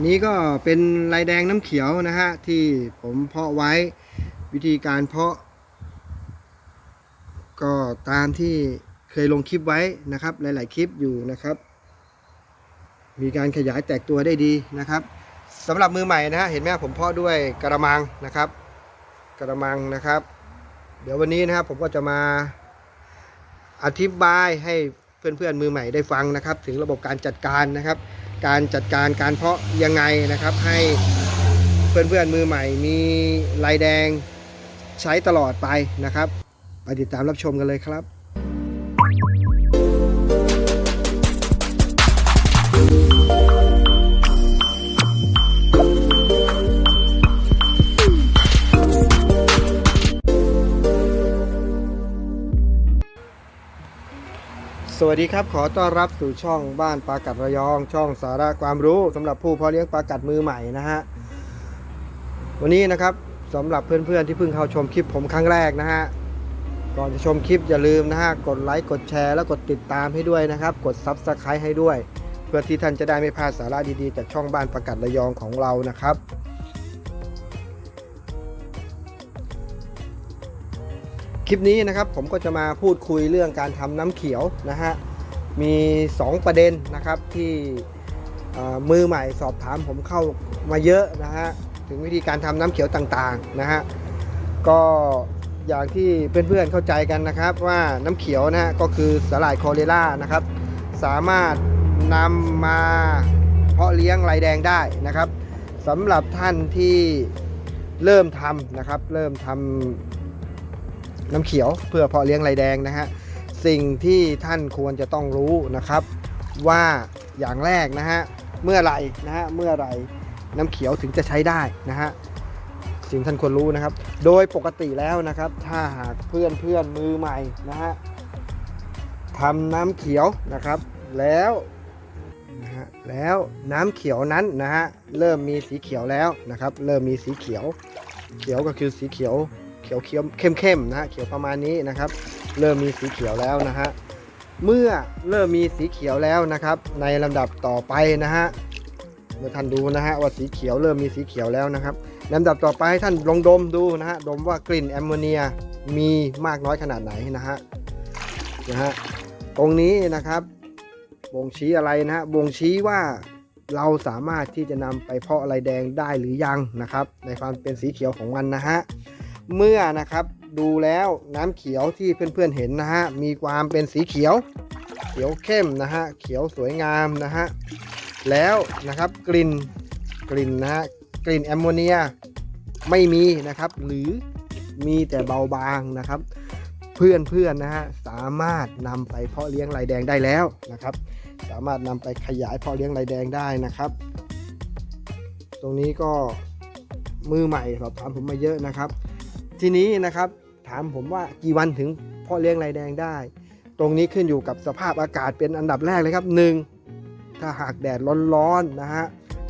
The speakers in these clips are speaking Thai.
นี้ก็เป็นลายแดงน้ำเขียวนะฮะที่ผมเพาะไว้วิธีการเพาะ ก็ตามที่เคยลงคลิปไว้นะครับ หลาย ๆ คลิปอยู่นะครับ มีการขยายแตกตัวได้ดีนะครับสำหรับมือใหม่นะฮะเห็นไหมผมเพาะด้วยกระมังนะครับ กระมังนะครับ เดี๋ยววันนี้นะครับผมก็จะมาอธิบายให้เพื่อน ๆ มือใหม่ได้ฟังนะครับ ถึงระบบการจัดการนะครับ การจัดการการเพาะยังไงนะครับ ให้เพื่อนๆมือใหม่ มีลายแดงใช้ตลอดไปนะครับ ไปติดตามรับชมกันเลยครับ สวัสดีครับ ขอต้อนรับสู่ช่องบ้านปลากัดระยอง ช่องสาระความรู้สำหรับผู้เพาะเลี้ยงปลากัดมือใหม่นะฮะวันนี้นะครับสำหรับเพื่อนๆที่เพิ่งเข้าชมคลิปผมครั้งแรกนะฮะก่อนจะชมคลิปอย่าลืมนะฮะกดไลค์กดแชร์แล้วกดติดตามให้ด้วยนะครับ กดซับสไครต์ให้ด้วย เพื่อที่ท่านจะได้ไม่พลาดสาระดีๆจากช่องบ้านปลากัดระยองของเรานะครับ ลิปนี้นะครับผมก็จะมาพูดคุยเรื่องการทำน้ำเขียวนะฮะมี 2 ประเด็นนะครับที่มือใหม่สอบถามผมเข้ามาเยอะนะฮะถึงวิธีการทำน้ำเขียวต่างๆนะฮะก็อย่างที่เพื่อนๆเข้าใจกันนะครับว่าน้ำเขียวนะฮะก็คือสาหร่ายคอเรล่านะครับสามารถนำมาเพาะเลี้ยงลายแดงได้นะครับสำหรับท่านที่เริ่มทำนะครับเริ่มทำ น้ำเขียวเพื่อเพาะเลี้ยงลายแดงนะฮะสิ่งที่ท่านควรจะต้องรู้นะครับว่าอย่างแรกนะฮะเมื่อไหรนะฮะเมื่อไหรน้ำเขียวถึงจะใช้ได้นะฮะสิ่งท่านควรรู้นะครับ โดยปกติแล้วนะครับ ถ้าหากเพื่อนเพื่อนมือใหม่นะฮะทำน้ำเขียวนะครับ แล้วนะฮะแล้วน้ำเขียวนั้นนะฮะเริ่มมีสีเขียวแล้วนะครับ เริ่มมีสีเขียว เขียวก็คือสีเขียว เขียวเขียวเข้มเข้มๆนะฮะเขียวประมาณนี้นะครับ เริ่มมีสีเขียวแล้วนะฮะเมื่อเริ่มมีสีเขียวแล้วนะครับ ในลำดับต่อไปนะฮะเมื่อท่านดูนะฮะว่าสีเขียวเริ่มมีสีเขียวแล้วนะครับลำดับต่อไปให้ท่านลองดมดูนะฮะดมว่ากลิ่นแอมโมเนียมีมากน้อยขนาดไหนนะฮะนะฮะตรงนี้นะครับบ่งชี้อะไรนะฮะบ่งชี้ว่าเราสามารถที่จะนำไปเพาะอะไรแดงได้หรือยังนะครับ ในความเป็นสีเขียวของมันนะฮะ เมื่อนะครับดูแล้วน้ำเขียวที่เพื่อนๆเห็นนะฮะมีความเป็นสีเขียว เขียวเข้มนะฮะเขียวสวยงามนะฮะแล้วนะครับกลิ่นกลิ่นนะฮะกลิ่นแอมโมเนียไม่มีนะครับ หรือมีแต่เบาบางนะครับ เพื่อนๆนะฮะสามารถนำไปเพาะเลี้ยงลายแดงได้แล้วนะครับ สามารถนำไปขยายเพาะเลี้ยงลายแดงได้นะครับ ตรงนี้ก็มือใหม่สอบถามผมมาเยอะนะครับ ทีนี้นะครับถามผมว่ากี่วันถึงเพาะเลี้ยงลายแดงได้ ตรงนี้ขึ้นอยู่กับสภาพอากาศเป็นอันดับแรกเลยครับ 1. ถ้าหากแดดร้อนๆนะฮะ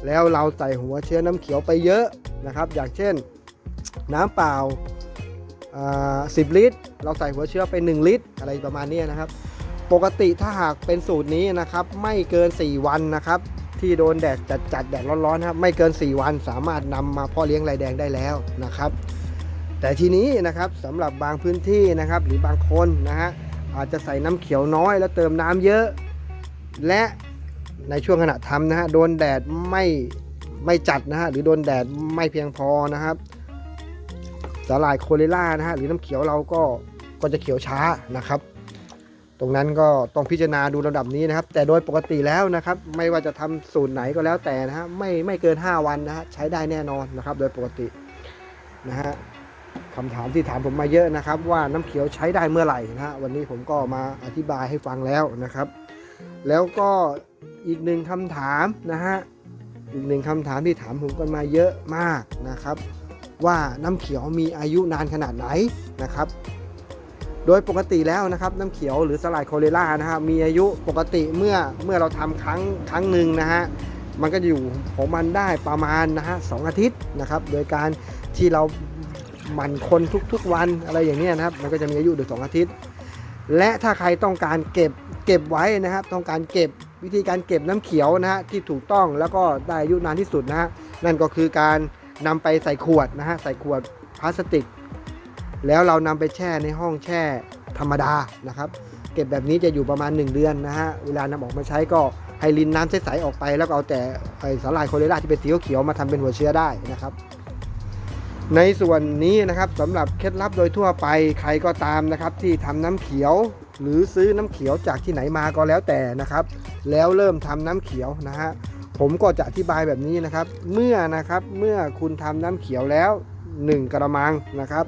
แล้วเราใส่หัวเชื้อน้ำเขียวไปเยอะนะครับ อย่างเช่นน้ำเปล่าอ่า10ลิตร เราใส่หัวเชื้อไป 1 ลิตร อะไรประมาณนี้นะครับ ปกติถ้าหากเป็นสูตรนี้นะครับไม่เกิน 4 วันนะครับ ที่โดนแดดจัดจัดๆแดดร้อนๆนะครับไม่เกิน 4 วันสามารถนำมาเพาะเลี้ยงลายแดงได้แล้วนะครับ แต่ทีนี้นะครับสำหรับบางพื้นที่นะครับ หรือบางคนนะฮะอาจจะใส่น้ำเขียวน้อยแล้วเติมน้ำเยอะ และในช่วงขณะทำนะฮะโดนแดดไม่ไม่จัดนะฮะหรือโดนแดดไม่เพียงพอนะครับสาหร่ายโคเรล่านะฮะหรือน้ำเขียวเราก็ก็จะเขียวช้านะครับ ตรงนั้นก็ต้องพิจารณาดูระดับนี้นะครับ แต่โดยปกติแล้วนะครับ ไม่ว่าจะทำสูตรไหนก็แล้วแต่นะฮะไม่ไม่เกิน 5 วันนะฮะใช้ได้แน่นอนนะครับ โดยปกตินะฮะ คำถามที่ถามผมมาเยอะนะครับ ว่าน้ำเขียวใช้ได้เมื่อไหร่นะฮะวันนี้ผมก็มาอธิบายให้ฟังแล้วนะครับ แล้วก็อีกหนึ่งคำถามนะฮะอีกหนึ่งคำถามที่ถามผมกันมาเยอะมากนะครับ ว่าน้ำเขียวมีอายุนานขนาดไหนนะครับ โดยปกติแล้วนะครับน้ำเขียวหรือสลายโคเรล่านะฮะมีอายุปกติเมื่อเมื่อเราทำครั้งครั้งหนึ่งนะฮะมันก็อยู่ของมันได้ประมาณนะฮะสองอาทิตย์นะครับ โดยการที่เรา มั่นคนทุกๆวันอะไรอย่างนี้นะครับ มันก็จะมีอายุอยู่สองอาทิตย์ และถ้าใครต้องการเก็บเก็บไว้นะครับ ต้องการเก็บวิธีการเก็บน้ำเขียวนะฮะที่ถูกต้องแล้วก็ได้อายุนานที่สุดนะฮะนั่นก็คือการนำไปใส่ขวดนะฮะใส่ขวดพลาสติก แล้วเรานำไปแช่ในห้องแช่ธรรมดานะครับ เก็บแบบนี้จะอยู่ประมาณ 1 เดือนนะฮะเวลานำออกมาใช้ก็ให้ลินน้ำใสๆออกไป แล้วก็เอาแต่ไอสาหร่ายโคเรล่าที่เป็นสีเขียวมาทำเป็นหัวเชื้อได้นะครับ ในส่วนนี้นะครับสำหรับเคล็ดลับโดยทั่วไปใครก็ตามนะครับที่ทำน้ำเขียว หรือซื้อน้ำเขียวจากที่ไหนมาก็แล้วแต่นะครับ แล้วเริ่มทำน้ำเขียวนะฮะผมก็จะอธิบายแบบนี้นะครับ เมื่อนะครับเมื่อคุณทำน้ำเขียวแล้ว 1 กระมังนะครับ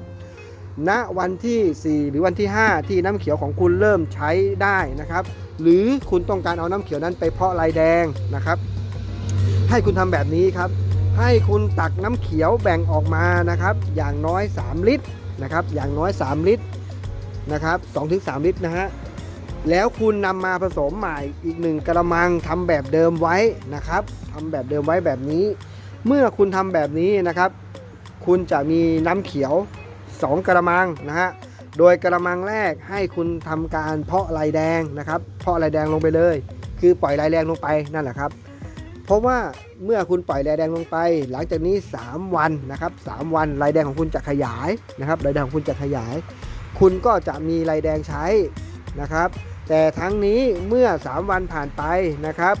ณวันที่ 4 หรือวันที่ 5 ที่น้ำเขียวของคุณเริ่มใช้ได้นะครับ หรือคุณต้องการเอาน้ำเขียวนั้นไปเพาะลายแดงนะครับ ให้คุณทำแบบนี้ครับ ให้คุณตักน้ำเขียวแบ่งออกมานะครับ อย่างน้อย 3 ลิตรนะครับ อย่างน้อย 3 ลิตรนะครับ2-3 ลิตรนะฮะแล้วคุณนำมาผสมใหม่อีกหนึ่งกระมังทำแบบเดิมไว้นะครับทำแบบเดิมไว้แบบนี้ เมื่อคุณทำแบบนี้นะครับ คุณจะมีน้ำเขียว 2 กระมังนะฮะโดยกระมังแรกให้คุณทำการเพาะลายแดงนะครับ เพาะลายแดงลงไปเลย คือปล่อยลายแดงลงไปนั่นแหละครับ เพราะว่าเมื่อคุณปล่อยลายแดงลงไป หลังจากนี้ 3 วันนะครับ3วันลายแดงของคุณจะขยายนะครับลายแดงของคุณจะขยาย คุณก็จะมีลายแดงใช้นะครับ แต่ทั้งนี้เมื่อ 3 วันผ่านไปนะครับ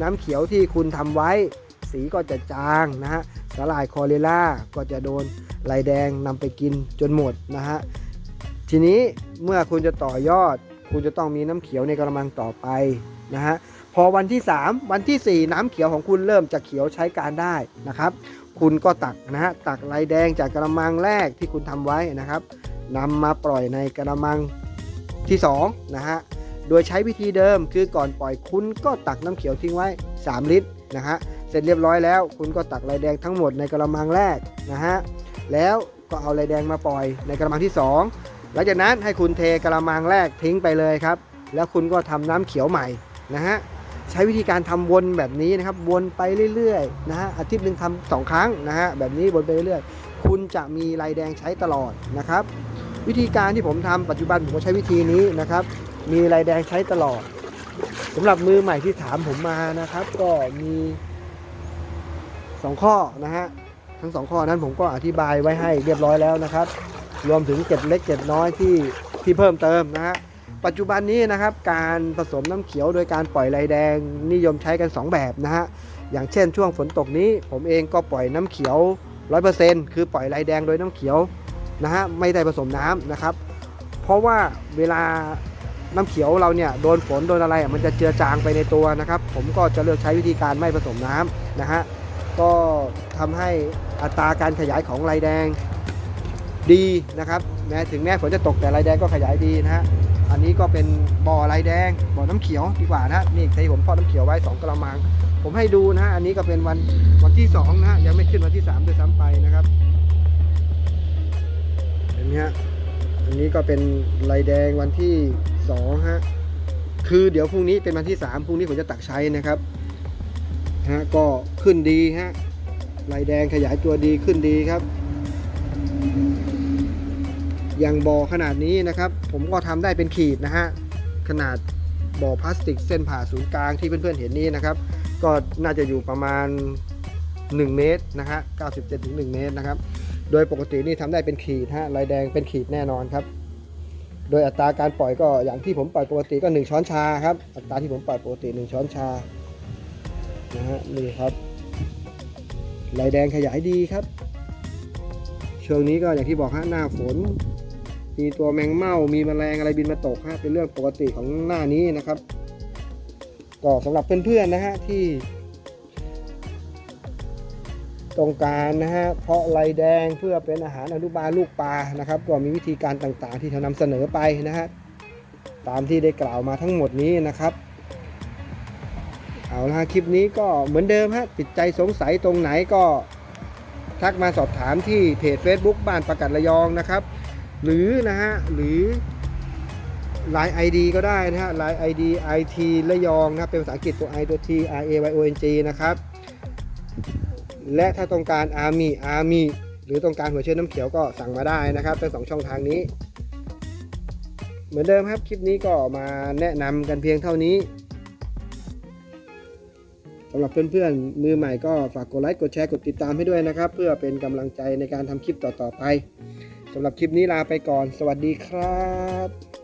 น้ำเขียวที่คุณทำไว้ สีก็จะจางนะฮะสลายคอเรล่าก็จะโดนลายแดงนำไปกินจนหมดนะฮะทีนี้เมื่อคุณจะต่อยอด คุณจะต้องมีน้ำเขียวในกระมังต่อไป นะฮะพอวันที่ 3 วันที่ 4 น้ำเขียวของคุณเริ่มจะเขียวใช้การได้นะครับ คุณก็ตักนะฮะตักลายแดงจากกระมังแรกที่คุณทำไว้นะครับนำมาปล่อยในกระมังที่2นะฮะโดยใช้วิธีเดิมคือก่อนปล่อยคุณก็ตักน้ำเขียวทิ้งไว้ 3 ลิตรนะฮะเสร็จเรียบร้อยแล้ว คุณก็ตักลายแดงทั้งหมดในกระมังแรกนะฮะแล้วก็เอาลายแดงมาปล่อยในกระมังที่ 2 หลังจากนั้นให้คุณเทกระมังแรกทิ้งไปเลยครับ แล้วคุณก็ทำน้ำเขียวใหม่ นะฮะใช้วิธีการทำวนแบบนี้นะครับ วนไปเรื่อยๆนะฮะอาทิตย์หนึ่งทำสองครั้งนะฮะแบบนี้วนไปเรื่อยๆ คุณจะมีลายแดงใช้ตลอดนะครับ วิธีการที่ผมทำปัจจุบันผมก็ใช้วิธีนี้นะครับ มีลายแดงใช้ตลอดสำหรับมือใหม่ที่ถามผมมานะครับ ก็มีสองข้อนะฮะทั้งสองข้อนั้นผมก็อธิบายไว้ให้เรียบร้อยแล้วนะครับ รวมถึงเก็ดเล็กเก็ดน้อยที่ที่เพิ่มเติมนะฮะ ปัจจุบันนี้นะครับการผสมน้ำเขียวโดยการปล่อยลายแดงนิยมใช้กัน 2 แบบนะฮะอย่างเช่นช่วงฝนตกนี้ ผมเองก็ปล่อยน้ำเขียว 100%คือปล่อยลายแดงโดยน้ำเขียวนะฮะไม่ได้ผสมน้ำนะครับ เพราะว่าเวลาน้ำเขียวเราเนี่ยโดนฝนโดนอะไรมันจะเจือจางไปในตัวนะครับ ผมก็จะเลือกใช้วิธีการไม่ผสมน้ำนะฮะก็ทำให้อัตราการขยายของลายแดงดีนะครับแม้ถึงแม้ฝนจะตกแต่ลายแดงก็ขยายดีนะฮะ อันนี้ก็เป็นบ่อลายแดงบ่อน้ำเขียวดีกว่านะนี่ที่ผมทอน้ำเขียวไว้2กระมัง ผมให้ดูนะอันนี้ก็เป็นวันวันที่2นะฮะยังไม่ขึ้นวันที่3ด้วยซ้ำไปนะครับเห็นไหมฮะอันนี้ก็เป็นลายแดงวันที่2ฮะคือเดี๋ยวพรุ่งนี้เป็นวันที่3พรุ่งนี้ผมจะตักใช้นะครับฮะก็ขึ้นดีฮะลายแดงขยายตัวดีขึ้นดีครับ อย่างบ่อขนาดนี้นะครับ ผมก็ทำได้เป็นขีดนะฮะขนาดบ่อพลาสติกเส้นผ่าศูนย์กลางที่เพื่อนๆเห็นนี้นะครับ ก็น่าจะอยู่ประมาณ 1 เมตรนะฮะ97ถึง1เมตรนะครับ โดยปกตินี่ทำได้เป็นขีดฮะลายแดงเป็นขีดแน่นอนครับ โดยอัตราการปล่อยก็อย่างที่ผมปล่อยปกติก็ 1 ช้อนชาครับอัตราที่ผมปล่อยปกติ 1 ช้อนชานะฮะนี่ครับลายแดงขยายดีครับช่วงนี้ก็อย่างที่บอกฮะหน้าฝน มีตัวแมงเม่ามีแมลงอะไรบินมาตกฮะเป็นเรื่องปกติของหน้านี้นะครับก็สำหรับเพื่อนๆนะฮะที่ต้องการนะฮะเพาะลายแดงเพื่อเป็นอาหารอนุบาลลูกปลานะครับ ก็มีวิธีการต่างๆ ที่จะนำเสนอไปนะฮะตามที่ได้กล่าวมาทั้งหมดนี้นะครับ เอาละคลิปนี้ก็เหมือนเดิมฮะติดใจสงสัยตรงไหนก็ทักมาสอบถามที่เพจ Facebook บ้านประกัดระยองนะครับ หรือนะฮะหรือ Line ID ก็ได้นะฮะ Line ID IT ระยองนะเป็นภาษาอังกฤษตัว I ตัว T R A Y O N G นะครับ และถ้าต้องการ Army Army หรือต้องการหัวเชื้อน้ำเขียวก็สั่งมาได้นะครับทั้งสองช่องทางนี้ เหมือนเดิมครับ คลิปนี้ก็มาแนะนำกันเพียงเท่านี้สำหรับเพื่อนๆ มือใหม่ก็ฝากกดไลค์ กดแชร์ กดติดตามให้ด้วยนะครับ เพื่อเป็นกำลังใจในการทำคลิปต่อๆไป สำหรับคลิปนี้ลาไปก่อน สวัสดีครับ